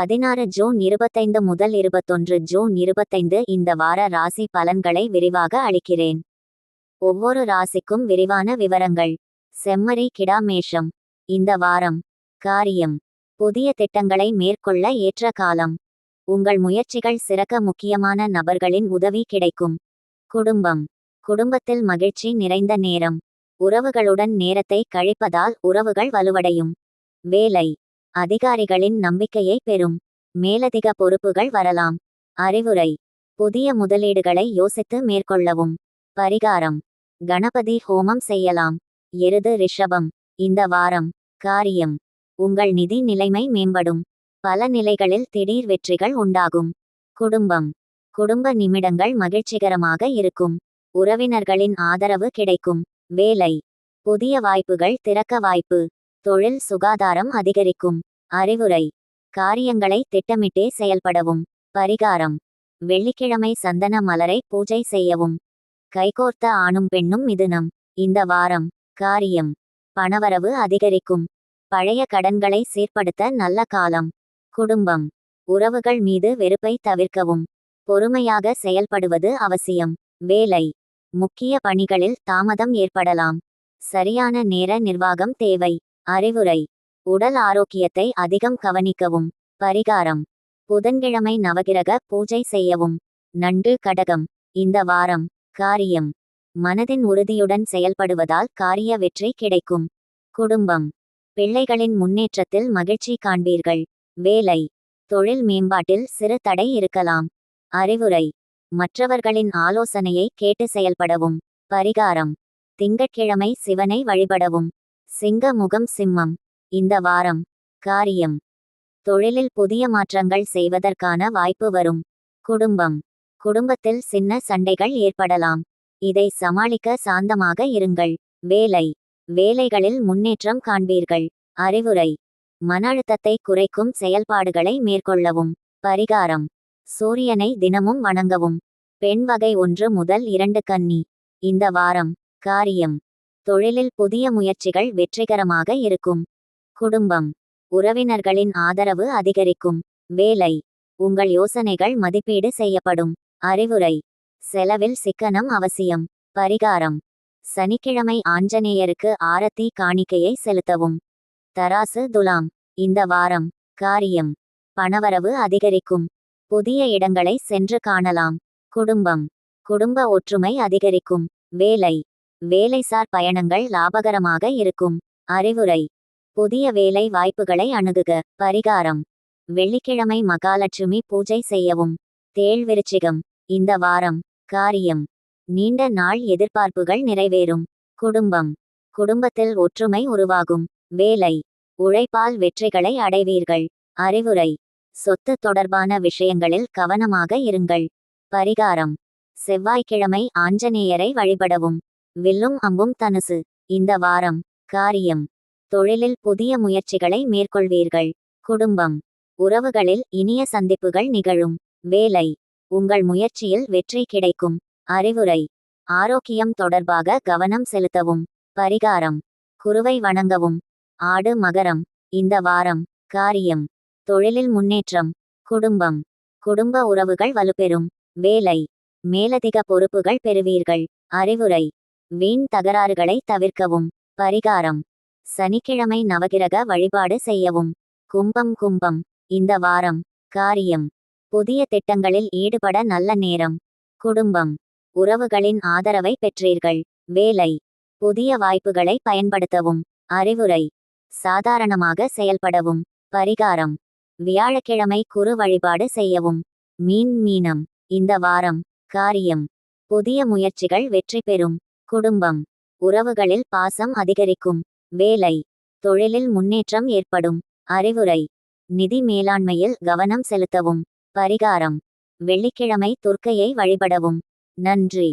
பதினாறு ஜூன் இருபத்தைந்து முதல் இருபத்தொன்று ஜூன் இருபத்தைந்து இந்த வார ராசி பலன்களை விரிவாக அளிக்கிறேன். ஒவ்வொரு ராசிக்கும் விரிவான விவரங்கள். செம்மறி கிடாமேஷம். இந்த வாரம். காரியம். புதிய திட்டங்களை மேற்கொள்ள ஏற்ற காலம். உங்கள் முயற்சிகள் சிறக்க முக்கியமான நபர்களின் உதவி கிடைக்கும். குடும்பம். குடும்பத்தில் மகிழ்ச்சி நிறைந்த நேரம். உறவுகளுடன் நேரத்தை கழிப்பதால் உறவுகள் வலுவடையும். வேலை. அதிகாரிகளின் நம்பிக்கையை பெறும். மேலதிக பொறுப்புகள் வரலாம். அறிவுரை. புதிய முதலீடுகளை யோசித்து மேற்கொள்ளவும். பரிகாரம். கணபதி ஹோமம் செய்யலாம். எருது ரிஷபம். இந்த வாரம். காரியம். உங்கள் நிதி நிலைமை மேம்படும். பல நிலைகளில் திடீர் வெற்றிகள் உண்டாகும். குடும்பம். குடும்ப நிமிடங்கள் மகிழ்ச்சிகரமாக இருக்கும். உறவினர்களின் ஆதரவு கிடைக்கும். வேலை. புதிய வாய்ப்புகள் திறக்க வாய்ப்பு. தொழில் சுகாதாரம் அதிகரிக்கும். அறிவுரை. காரியங்களை திட்டமிட்டே செயல்படவும். பரிகாரம். வெள்ளிக்கிழமை சந்தன மலரை பூஜை செய்யவும். கைகோர்த்த ஆணும் பெண்ணும் மிதுனம். இந்த வாரம். காரியம். பணவரவு அதிகரிக்கும். பழைய கடன்களை சீர்படுத்த நல்ல காலம். குடும்பம். உறவுகள் மீது வெறுப்பை தவிர்க்கவும். பொறுமையாக செயல்படுவது அவசியம். வேலை. முக்கிய பணிகளில் தாமதம் ஏற்படலாம். சரியான நேர நிர்வாகம் தேவை. அறிவுரை. உடல் ஆரோக்கியத்தை அதிகம் கவனிக்கவும். பரிகாரம். புதன்கிழமை நவகிரக பூஜை செய்யவும். நண்டு கடகம். இந்த வாரம். காரியம். மனதின் உறுதியுடன் செயல்படுவதால் காரிய வெற்றி கிடைக்கும். குடும்பம். பிள்ளைகளின் முன்னேற்றத்தில் மகிழ்ச்சி காண்பீர்கள். வேலை. தொழில் மேம்பாட்டில் சிறு தடை இருக்கலாம். அறிவுரை. மற்றவர்களின் ஆலோசனையை கேட்டு செயல்படவும். பரிகாரம். திங்கட்கிழமை சிவனை வழிபடவும். சிங்க முகம் சிம்மம். இந்த வாரம். காரியம். தொழிலில் புதிய மாற்றங்கள் செய்வதற்கான வாய்ப்பு வரும். குடும்பம். குடும்பத்தில் சின்ன சண்டைகள் ஏற்படலாம். இதை சமாளிக்க சாந்தமாக இருங்கள். வேலை. வேலைகளில் முன்னேற்றம் காண்பீர்கள். அறிவுரை. மன அழுத்தத்தை குறைக்கும் செயல்பாடுகளை மேற்கொள்ளவும். பரிகாரம். சூரியனை தினமும் வணங்கவும். பெண் வகை ஒன்று முதல் இரண்டு கன்னி. இந்த வாரம். காரியம். தொழிலில் புதிய முயற்சிகள் வெற்றிகரமாக இருக்கும். குடும்பம். உறவினர்களின் ஆதரவு அதிகரிக்கும். வேலை. உங்கள் யோசனைகள் மதிப்பீடு செய்யப்படும். அறிவுரை. செலவில் சிக்கனம் அவசியம். பரிகாரம். சனிக்கிழமை ஆஞ்சநேயருக்கு ஆரத்தி காணிக்கையை செலுத்தவும். தராசு துலாம். இந்த வாரம். காரியம். பணவரவு அதிகரிக்கும். புதிய இடங்களை சென்று காணலாம். குடும்பம். குடும்ப ஒற்றுமை அதிகரிக்கும். வேலை. வேலைசார் பயணங்கள் லாபகரமாக இருக்கும். அறிவுரை. புதிய வேலை வாய்ப்புகளை அணுகுக. பரிகாரம். வெள்ளிக்கிழமை மகாலட்சுமி பூஜை செய்யவும். தேள் விருச்சிகம். இந்த வாரம். காரியம். நீண்ட நாள் எதிர்பார்ப்புகள் நிறைவேறும். குடும்பம். குடும்பத்தில் ஒற்றுமை உருவாகும். வேலை. உழைப்பால் வெற்றிகளை அடைவீர்கள். அறிவுரை. சொத்து தொடர்பான விஷயங்களில் கவனமாக இருங்கள். பரிகாரம். செவ்வாய்க்கிழமை ஆஞ்சநேயரை வழிபடவும். வில்லும் அம்பும் தனுசு. இந்த வாரம் காரியம். தொழிலில் புதிய முயற்சிகளை மேற்கொள்வீர்கள். குடும்பம். உறவுகளில் இனிய சந்திப்புகள் நிகழும். வேலை. உங்கள் முயற்சியில் வெற்றி கிடைக்கும். அறிவுரை. ஆரோக்கியம் தொடர்பாக கவனம் செலுத்தவும். பரிகாரம். குருவை வணங்கவும். ஆடு மகரம். இந்த வாரம் காரியம். தொழிலில் முன்னேற்றம். குடும்பம். குடும்ப உறவுகள் வலுப்பெறும். வேலை. மேலதிக பொறுப்புகள் பெறுவீர்கள். அறிவுரை. வீண் தகராறுகளை தவிர்க்கவும். பரிகாரம். சனிக்கிழமை நவகிரக வழிபாடு செய்யவும். கும்பம் கும்பம். இந்த வாரம். காரியம். புதிய திட்டங்களில் ஈடுபட நல்ல நேரம். குடும்பம். உறவுகளின் ஆதரவை பெற்றீர்கள். வேலை. புதிய வாய்ப்புகளை பயன்படுத்தவும். அறிவுரை. சாதாரணமாக செயல்படவும். பரிகாரம். வியாழக்கிழமை குறு வழிபாடு செய்யவும். மீன் மீனம். இந்த வாரம். காரியம். புதிய முயற்சிகள் வெற்றி பெறும். குடும்பம். உறவுகளில் பாசம் அதிகரிக்கும். வேலை. தொழிலில் முன்னேற்றம் ஏற்படும். அறிவுரை. நிதி மேலாண்மையில் கவனம் செலுத்தவும். பரிகாரம். வெள்ளிக்கிழமை துர்க்கையை வழிபடவும். நன்றி.